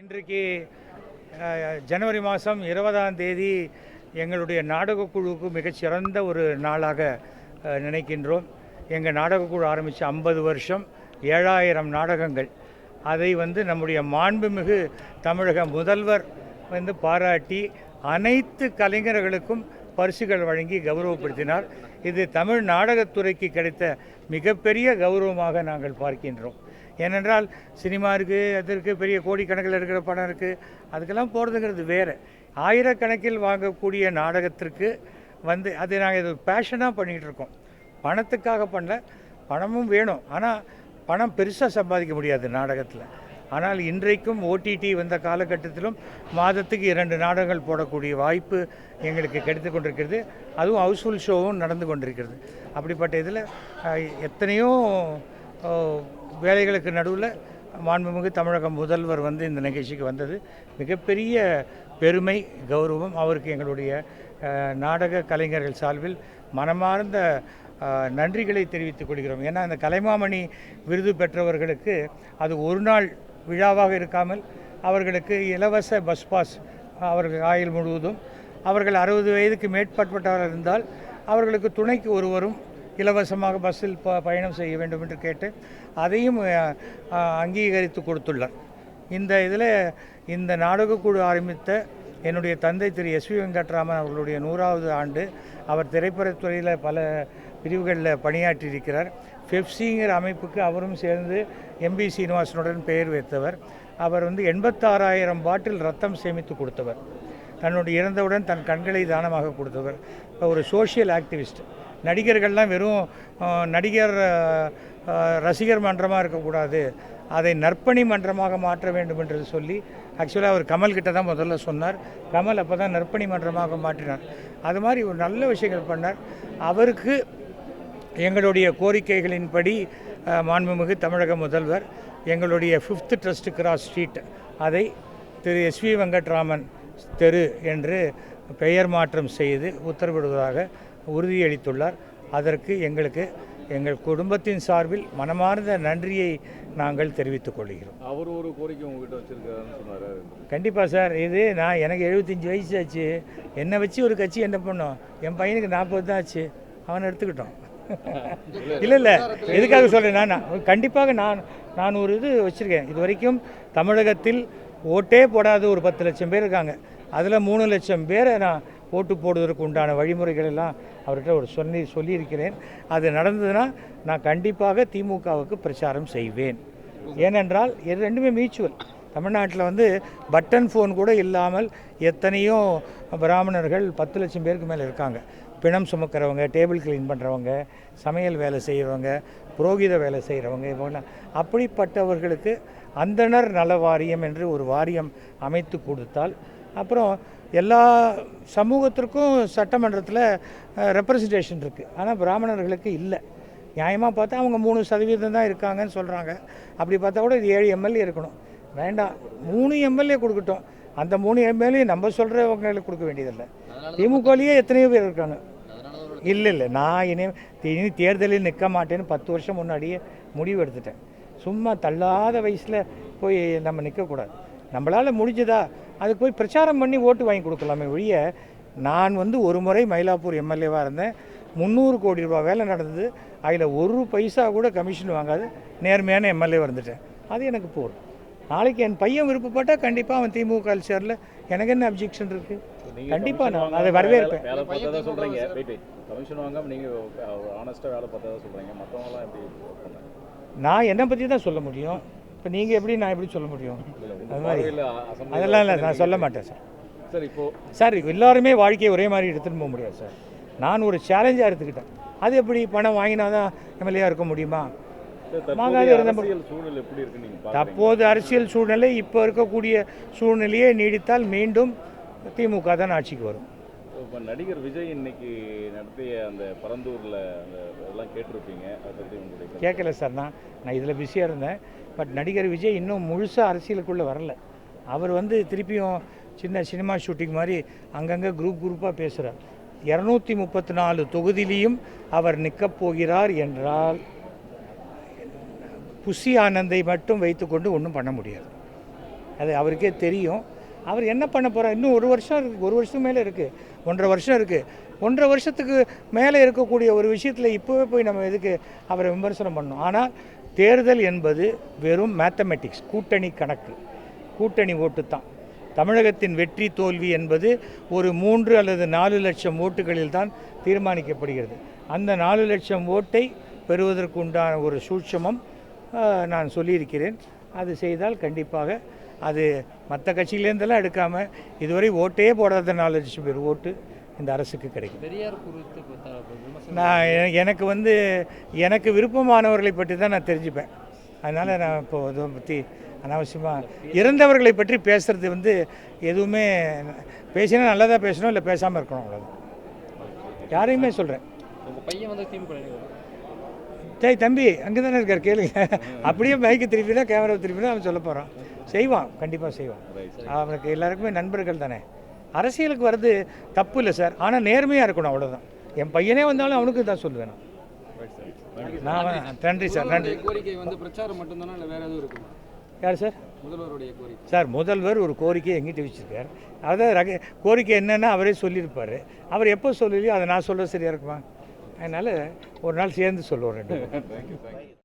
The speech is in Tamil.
இன்றைக்கு ஜனவரி மாதம் இருபதாம் தேதி எங்களுடைய நாடக குழுவுக்கு மிகச்சிறந்த ஒரு நாளாக நினைக்கின்றோம். எங்கள் நாடகக் குழு ஆரம்பித்து ஐம்பது வருஷம் ஏழாயிரம் நாடகங்கள். அதை வந்து நம்முடைய மாண்புமிகு தமிழக முதல்வர் வந்து பாராட்டி அனைத்து கலைஞர்களுக்கும் பரிசுகள் வழங்கி கௌரவப்படுத்தினார். இது தமிழ் நாடகத்துறைக்கு கிடைத்த மிகப்பெரிய கௌரவமாக நாங்கள் பார்க்கின்றோம். ஏனென்றால் சினிமா இருக்குது அதற்கு பெரிய கோடிக்கணக்கில் இருக்கிற படம் இருக்குது அதுக்கெல்லாம் போகிறதுங்கிறது வேறு. ஆயிரக்கணக்கில் வாங்கக்கூடிய நாடகத்திற்கு வந்து அது நாங்கள் இது பேஷனாக பண்ணிகிட்டு இருக்கோம். பணத்துக்காக பண்ணல பணமும் வேணும். ஆனால் பணம் பெருசாக சம்பாதிக்க முடியாது நாடகத்தில். ஆனால் இன்றைக்கும் ஓடிடி வந்த காலகட்டத்திலும் மாதத்துக்கு இரண்டு நாடகங்கள் போடக்கூடிய வாய்ப்பு எங்களுக்கு கிடைத்து கொண்டிருக்கிறது. அதுவும் ஹவுஸ்ஃபுல் ஷோவும் நடந்து கொண்டிருக்கிறது. அப்படிப்பட்ட இதில் எத்தனையோ வேலைகளுக்கு நடுவில் மாண்புமிகு தமிழக முதல்வர் வந்து இந்த நிகழ்ச்சிக்கு வந்தது. மிகப்பெரிய பெருமை கௌரவம் அவருக்கு எங்களுடைய நாடக கலைஞர்கள் சார்பில் மனமார்ந்த நன்றிகளை தெரிவித்துக் கொள்கிறோம். ஏன்னா அந்த கலைமாமணி விருது பெற்றவர்களுக்கு அது ஒரு நாள் விழாவாக இருக்காமல் அவர்களுக்கு இலவச பஸ் பாஸ் அவர்கள் ஆயுள் முழுவதும் அவர்கள் அறுபது வயதுக்கு மேற்பட்டவர்கள் இருந்தால் அவர்களுக்கு துணைக்கு ஒருவரும் இலவசமாக பஸ்ஸில் ப பயணம் செய்ய வேண்டும் என்று கேட்டு அதையும் அங்கீகரித்து கொடுத்துள்ளார். இந்த இதில் இந்த நாடகக்குழு ஆரம்பித்த என்னுடைய தந்தை திரு எஸ் வி வெங்கட்ராமன் அவர்களுடைய நூறாவது ஆண்டு அவர் திரைப்படத்துறையில் பல பிரிவுகளில் பணியாற்றியிருக்கிறார். ஃபெப்சிங்கிற அமைப்புக்கு அவரும் சேர்ந்து எம்பி சீனிவாசனுடன் பெயர் வைத்தவர். அவர் வந்து எண்பத்தாறாயிரம் பாட்டில் ரத்தம் சேமித்து கொடுத்தவர். தன்னுடைய இறந்தவுடன் தன் கண்களை தானமாக கொடுத்தவர். ஒரு சோஷியல் ஆக்டிவிஸ்ட் நடிகர்கள்லாம் வெறும் நடிகர் ரசிகர் மன்றமாக இருக்கக்கூடாது. அதை நற்பணி மன்றமாக மாற்ற வேண்டும் என்று சொல்லி ஆக்சுவலாக அவர் கமல்கிட்ட தான் முதல்ல சொன்னார். கமல் அப்போ தான் நற்பணி மன்றமாக மாற்றினார். அது மாதிரி ஒரு நல்ல விஷயங்கள் பண்ணார். அவருக்கு எங்களுடைய கோரிக்கைகளின்படி மாண்புமிகு தமிழக முதல்வர் எங்களுடைய ஃபிஃப்த்து ட்ரஸ்ட் கிராஸ் ஸ்ட்ரீட் அதை திரு எஸ்வி வெங்கட்ராமன் தெரு என்று பெயர் மாற்றம் செய்து உத்தரவிடுவதாக உறுதியளித்துள்ளார். அதற்கு எங்களுக்கு எங்கள் குடும்பத்தின் சார்பில் மனமார்ந்த நன்றியை நாங்கள் தெரிவித்துக் கொள்கிறோம். அவர் ஒரு கோரிக்கை உங்ககிட்ட வச்சிருக்காருன்னு சொன்னாரு? கண்டிப்பாக சார். இது நான் எனக்கு எழுபத்தஞ்சி வயசு ஆச்சு. என்னை வச்சு ஒரு கட்சி என்ன பண்ணோம்? என் பையனுக்கு நாற்பது தான் ஆச்சு. அவனை எடுத்துக்கிட்டோம். இல்லை இல்லை எதுக்காக சொல்கிறேன் நான் கண்டிப்பாக நான் நான் ஒரு இது வச்சுருக்கேன். இது வரைக்கும் தமிழகத்தில் ஓட்டே போடாத ஒரு பத்து லட்சம் பேர் இருக்காங்க. அதில் மூணு லட்சம் பேரை நான் ஓட்டு போடுவதற்கு உண்டான வழிமுறைகள் எல்லாம் அவர்கிட்ட ஒரு சொல்லி சொல்லியிருக்கிறேன். அது நடந்ததுன்னா நான் கண்டிப்பாக திமுகவுக்கு பிரச்சாரம் செய்வேன். ஏனென்றால் இது ரெண்டுமே மியூச்சுவல் தமிழ்நாட்டில் வந்து பட்டன் ஃபோன் கூட இல்லாமல் எத்தனையோ பிராமணர்கள் பத்து லட்சம் பேருக்கு மேலே இருக்காங்க. பிணம் சுமக்கிறவங்க டேபிள் க்ளீன் பண்ணுறவங்க சமையல் வேலை செய்கிறவங்க புரோகித வேலை செய்கிறவங்க இவங்க அப்படிப்பட்டவர்களுக்கு அந்தணர் நல வாரியம் என்று ஒரு வாரியம் அமைத்து கொடுத்தால் அப்புறம் எல்லா சமூகத்திற்கும் சட்டமன்றத்தில் ரெப்ரசன்டேஷன் இருக்குது ஆனால் பிராமணர்களுக்கு இல்லை. நியாயமாக பார்த்தா அவங்க மூணு சதவீதம் தான் இருக்காங்கன்னு சொல்கிறாங்க அப்படி பார்த்தா கூட இது ஏழு எம்எல்ஏ இருக்கணும். வேண்டாம். மூணு எம்எல்ஏ கொடுக்கட்டும். அந்த மூணு எம்எல்ஏ நம்ம சொல்கிறவங்களுக்கு கொடுக்க வேண்டியதில்லை. திமுகலேயே எத்தனையோ பேர் இருக்காங்க. இல்லை இல்லை. நான் இனி இனி தேர்தலில் நிற்க மாட்டேன்னு பத்து வருஷம் முன்னாடியே முடிவு எடுத்துட்டேன். சும்மா தள்ளாத வயசில் போய் நம்ம நிற்கக்கூடாது நம்மளால் முடிஞ்சதா? அதுக்கு போய் பிரச்சாரம் பண்ணி ஓட்டு வாங்கி கொடுக்கலாமே ஒழிய நான் வந்து ஒரு முறை மயிலாப்பூர் எம்எல்ஏவாக இருந்தேன். முந்நூறு கோடி ரூபா வேலை நடந்தது. அதில் ஒரு பைசா கூட கமிஷன் வாங்காது. நேர்மையான எம்எல்ஏ வந்துட்டேன் அது எனக்கு போதும் நாளைக்கு என் பையன் விருப்பப்பட்டால் கண்டிப்பாக அவன் திமுக சேரல. எனக்கு என்ன அப்ஜெக்ஷன் இருக்குது கண்டிப்பாக நான் அதை வரவேற்பேன்? நான் என்னை பற்றி தான் சொல்ல முடியும். இப்போ நீங்கள் எப்படி நான் எப்படி சொல்ல முடியும்? அது மாதிரி. அதெல்லாம் இல்லை நான் சொல்ல மாட்டேன் சார். சார் இப்போ சார் எல்லாருமே வாழ்க்கையை ஒரே மாதிரி எடுத்துன்னு போக முடியாது சார். நான் ஒரு சேலஞ்சாக எடுத்துக்கிட்டேன். அது எப்படி பணம் வாங்கினா தான் எம்எல்ஏயாக இருக்க முடியுமா? தற்போது அரசியல் சூழ்நிலை இப்போ இருக்கக்கூடிய சூழ்நிலையே நீடித்தால் மீண்டும் திமுக தான் ஆட்சிக்கு வரும். இப்போ நடிகர் விஜய் இன்னைக்கு நடத்திய அந்த பரந்தூரில் அந்த இதெல்லாம் கேட்டிருப்பீங்க. அதை பற்றி உங்களுடைய கேட்கல சார் நான் நான் இதில் பிஸியாக இருந்தேன். பட் நடிகர் விஜய் இன்னும் முழுசாக அரசியலுக்குள்ளே வரல. அவர் வந்து திருப்பியும் சின்ன சினிமா ஷூட்டிங் மாதிரி அங்கங்கே குரூப் குரூப்பாக பேசுகிறார் இரநூத்தி முப்பத்தி நாலு தொகுதியிலையும் அவர் நிற்கப் போகிறார் என்றால் புஷி ஆனந்தை மட்டும் வைத்துக்கொண்டு ஒன்றும் பண்ண முடியாது. அது அவருக்கே தெரியும். அவர் என்ன பண்ண போகிறார் இன்னும் ஒரு வருஷம் இருக்குது ஒரு வருஷத்துக்கு மேலே இருக்குது ஒன்றரை வருஷம் இருக்குது ஒன்றரை வருஷத்துக்கு மேலே இருக்கக்கூடிய ஒரு விஷயத்தில் இப்போவே போய் நம்ம எதுக்கு அவரை விமர்சனம் பண்ணோம் ஆனால் தேர்தல் என்பது வெறும் மேத்தமெட்டிக்ஸ் கூட்டணி கணக்கு. கூட்டணி ஓட்டு தான். தமிழகத்தின் வெற்றி தோல்வி என்பது ஒரு மூன்று அல்லது நாலு லட்சம் ஓட்டுகளில் தான் தீர்மானிக்கப்படுகிறது. அந்த நாலு லட்சம் ஓட்டை பெறுவதற்கு உண்டான ஒரு சூட்சமம் நான் சொல்லியிருக்கிறேன். அது செய்தால் கண்டிப்பாக அது மற்ற கட்சியிலேருந்தெல்லாம் எடுக்காமல் இதுவரை ஓட்டே போடாத நாலு லட்சம் பேர் ஓட்டு இந்த அரசுக்கு கிடைக்கும் பெரியார் குறித்து நான் எனக்கு வந்து எனக்கு விருப்பமானவர்களை பற்றி தான் நான் தெரிஞ்சுப்பேன். அதனால் நான் இப்போ இதை பற்றி அனாவசியமாக இறந்தவர்களை பற்றி பேசுகிறது வந்து எதுவுமே பேசினா நல்லதாக பேசணும் இல்லை பேசாமல் இருக்கணும் அவ்வளோதான் யாரையுமே சொல்கிறேன் பையன் வந்து டேய் தம்பி அங்கே தானே இருக்கார் கேளுங்க. அப்படியே பைக்கு திருப்பினா கேமரா திருப்பினா அவன் சொல்ல போகிறான் செய்வான் கண்டிப்பாக செய்வான் அவனுக்கு எல்லாருக்குமே நண்பர்கள் தானே. அரசியலுக்கு வர்றது தப்பு இல்லை சார் ஆனால் நேர்மையாக இருக்கணும் அவ்வளோதான் என் பையனே வந்தாலும் அவனுக்கு தான் சொல்லுவேன் நான். நன்றி சார் நன்றி. கோரிக்கை வந்து பிரச்சாரம் மட்டும்தானா இல்லை வேற எதுவும் இருக்குமா? யார் சார் முதல்வருடைய கோரிக்கை. சார் முதல்வர் ஒரு கோரிக்கையை எங்கிட்ட வச்சுருக்கார். அதாவது ரக கோரிக்கை என்னென்னு அவரே சொல்லியிருப்பார். அவர் எப்போ சொல்லலையோ அதை நான் சொல்ல சரியாக இருக்குமா? அதனால் ஒரு நாள் சேர்ந்து சொல்லுவோம் ரெண்டு